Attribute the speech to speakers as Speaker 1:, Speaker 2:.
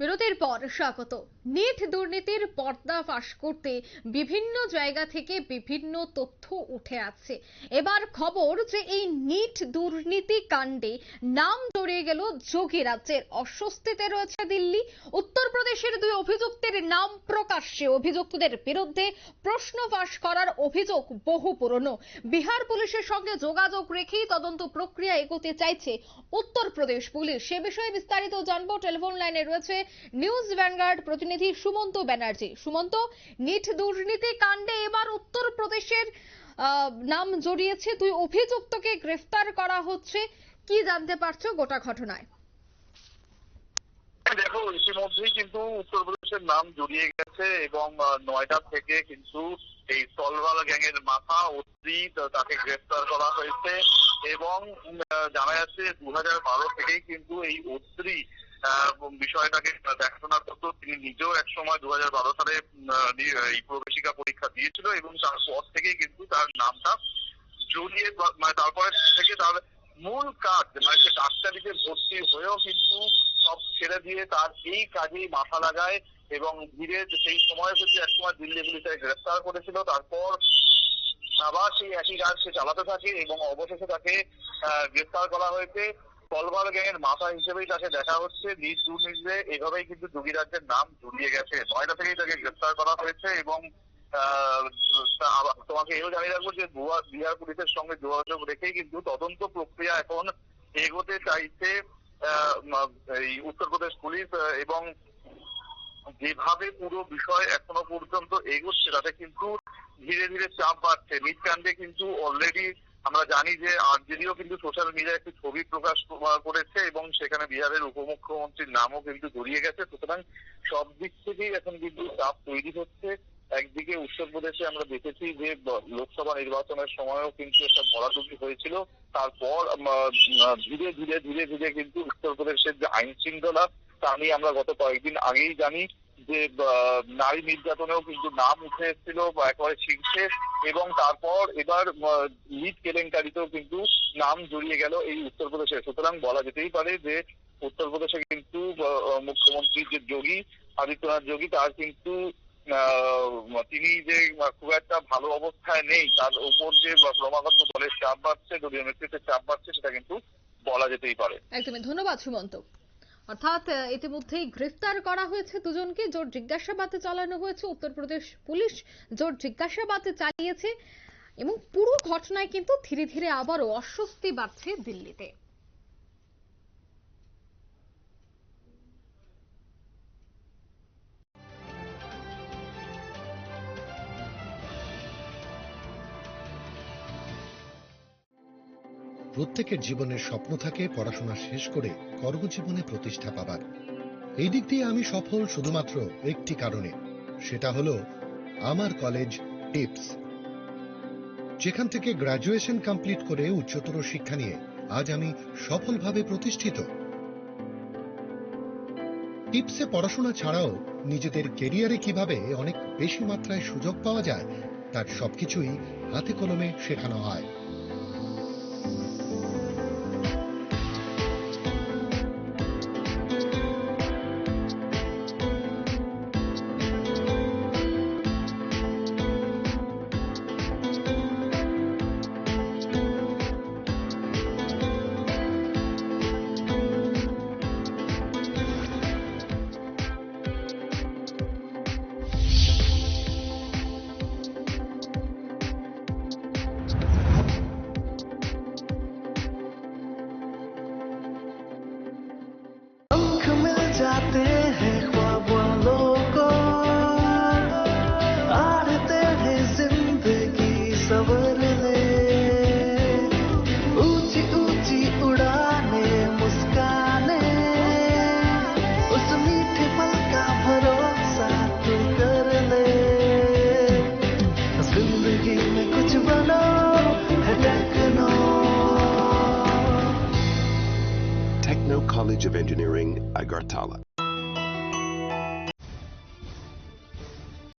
Speaker 1: বিরতির পর স্বাগত। নিট দুর্নীতির পর্দা ফাঁস করতে বিভিন্ন জায়গা থেকে বিভিন্ন তথ্য উঠে আসছে। এবার খবর যে এই নিট দুর্নীতি কাণ্ডে নাম জড়িয়ে গেল যোগী রাজ্যের। অস্বস্তিতে রয়েছে দিল্লি। উত্তরপ্রদেশের দুই অভিযুক্তের নাম প্রকাশ্যে। অভিযুক্তদের বিরুদ্ধে প্রশ্ন ফাঁস করার অভিযোগ বহু পুরনো। বিহার পুলিশের সঙ্গে যোগাযোগ রেখেই তদন্ত প্রক্রিয়া এগোতে চাইছে উত্তরপ্রদেশ পুলিশ। সে বিষয়ে বিস্তারিত জানব। টেলিফোন লাইনে রয়েছে নিউজ ভ্যানগার্ড প্রতিনিধি সুমন্ত ব্যানার্জি। সুমন্ত, নিট দুর্নীতি কাণ্ডে এবার উত্তরপ্রদেশের নাম জড়িয়েছে। দুই অভিযুক্তকে গ্রেফতার করা হচ্ছে। কি জানতে পারছ গোটা ঘটনায়?
Speaker 2: দেখো, ইতিমধ্যেই কিন্তু উত্তরপ্রদেশের নাম জড়িয়ে গেছে এবং নয়ডা থেকে কিন্তু এই তলওয়াল গ্যাং এর মাথা অত্রি তাকে গ্রেফতার করা হয়েছে এবং জানা যাচ্ছে দু হাজার বারো থেকেই কিন্তু এই অত্রি বিষয়টাকে দেখাশোনা করতো। তিনি নিজেও এক সময় দু হাজার বারো সালে এই প্রবেশিকা পরীক্ষা দিয়েছিল এবং তারপর থেকেই কিন্তু তার নামটা জড়িয়ে মানে তারপরে থেকে তার মূল কাজ মানে সে ডাক্তারিতে ভর্তি হয়েও কিন্তু সব ছেড়ে দিয়ে তার এই কাজেই মাথা লাগায় এবং ধীরে সেই সময় কিন্তু এক সময় দিল্লি পুলিশ তাকে গ্রেফতার করেছিল। তারপর আবার সেই একই কাজ সে চালাতে থাকে এবং অবশেষে তাকে গ্রেফতার করা হয়েছে। কলবার গ্যাংয়ের মাথা হিসেবেই তাকে দেখা হচ্ছে। নিজ দুর্নীতিতে এভাবেই কিন্তু যোগী নাম জড়িয়ে গেছে। নয়টা থেকেই তাকে গ্রেফতার করা হয়েছে এবং তোমাকে এও জানিয়ে রাখব যে গোয়া বিহার পুলিশের সঙ্গে যোগাযোগ রেখেই কিন্তু তদন্ত প্রক্রিয়া এখন এগোতে চাইছে এই উত্তরপ্রদেশ পুলিশ এবং যেভাবে পুরো বিষয় এখনও পর্যন্ত এগোচ্ছে তাতে কিন্তু ধীরে ধীরে চাপ বাড়ছে। নিটকাণ্ডে কিন্তু অলরেডি আমরা জানি যে আরজেডিও কিন্তু সোশ্যাল মিডিয়ায় একটি ছবি প্রকাশ করেছে এবং সেখানে বিহারের উপমুখ্যমন্ত্রীর নামও কিন্তু জড়িয়ে গেছে। সুতরাং সব দিক থেকেই এখন কিন্তু চাপ তৈরি হচ্ছে। একদিকে উত্তরপ্রদেশে আমরা দেখেছি যে লোকসভা নির্বাচনের সময়ও কিন্তু একটা ভরাডুবি হয়েছিল। তারপর ধীরে ধীরে ধীরে ধীরে কিন্তু উত্তরপ্রদেশের যে আইন শৃঙ্খলা তা নিয়ে আমরা গত কয়েকদিন আগেই জানি। যে নারী নির্যাতনেও কিন্তু নাম উঠে এসেছিল একেবারে শীর্ষে এবং তারপর এবার লিড কেলেঙ্কারিতেও কিন্তু নাম জড়িয়ে গেল এই উত্তরপ্রদেশে। সুতরাং বলা যেতেই পারে যে, উত্তরপ্রদেশে কিন্তু মুখ্যমন্ত্রী যে যোগী, আদিত্যনাথ যোগী, তার কিন্তু তিনি যে খুব একটা ভালো অবস্থায় নেই, তার উপর যে ক্রমাগত দলের চাপ বাড়ছে, দলীয় নেতৃত্বের চাপ বাড়ছে, সেটা কিন্তু বলা যেতেই পারে।
Speaker 1: একদমই। ধন্যবাদ সুমন্ত। অর্থাৎ ইতিমধ্যেই গ্রেফতার করা হয়েছে দুজনকে। জোর জিজ্ঞাসাবাদে চালানো হয়েছে উত্তরপ্রদেশ পুলিশ। জোর জিজ্ঞাসাবাদে চালিয়েছে এবং পুরো ঘটনায় কিন্তু ধীরে ধীরে আবারও অস্বস্তি বাড়ছে দিল্লিতে।
Speaker 3: প্রত্যেকের জীবনের স্বপ্ন থাকে পড়াশোনা শেষ করে কর্মজীবনে প্রতিষ্ঠা পাবার। এই দিক দিয়ে আমি সফল শুধুমাত্র একটি কারণে, সেটা হলো আমার কলেজ টিপস। যেখান থেকে গ্রাজুয়েশন কমপ্লিট করে উচ্চতর শিক্ষা নিয়ে আজ আমি সফলভাবে প্রতিষ্ঠিত। টিপসে পড়াশোনা ছাড়াও নিজেদের কেরিয়ারে কীভাবে অনেক বেশি মাত্রায় সুযোগ পাওয়া যায়, তার সবকিছুই হাতে কলমে শেখানো হয়।
Speaker 4: ज़िंदगी संवरने ऊँची ऊँची उड़ाने मुस्काने। उस मीठे पल का भरोसा तू कर ले। ज़िंदगी में कुछ बनो techno
Speaker 5: Techno College of Engineering, Agartala.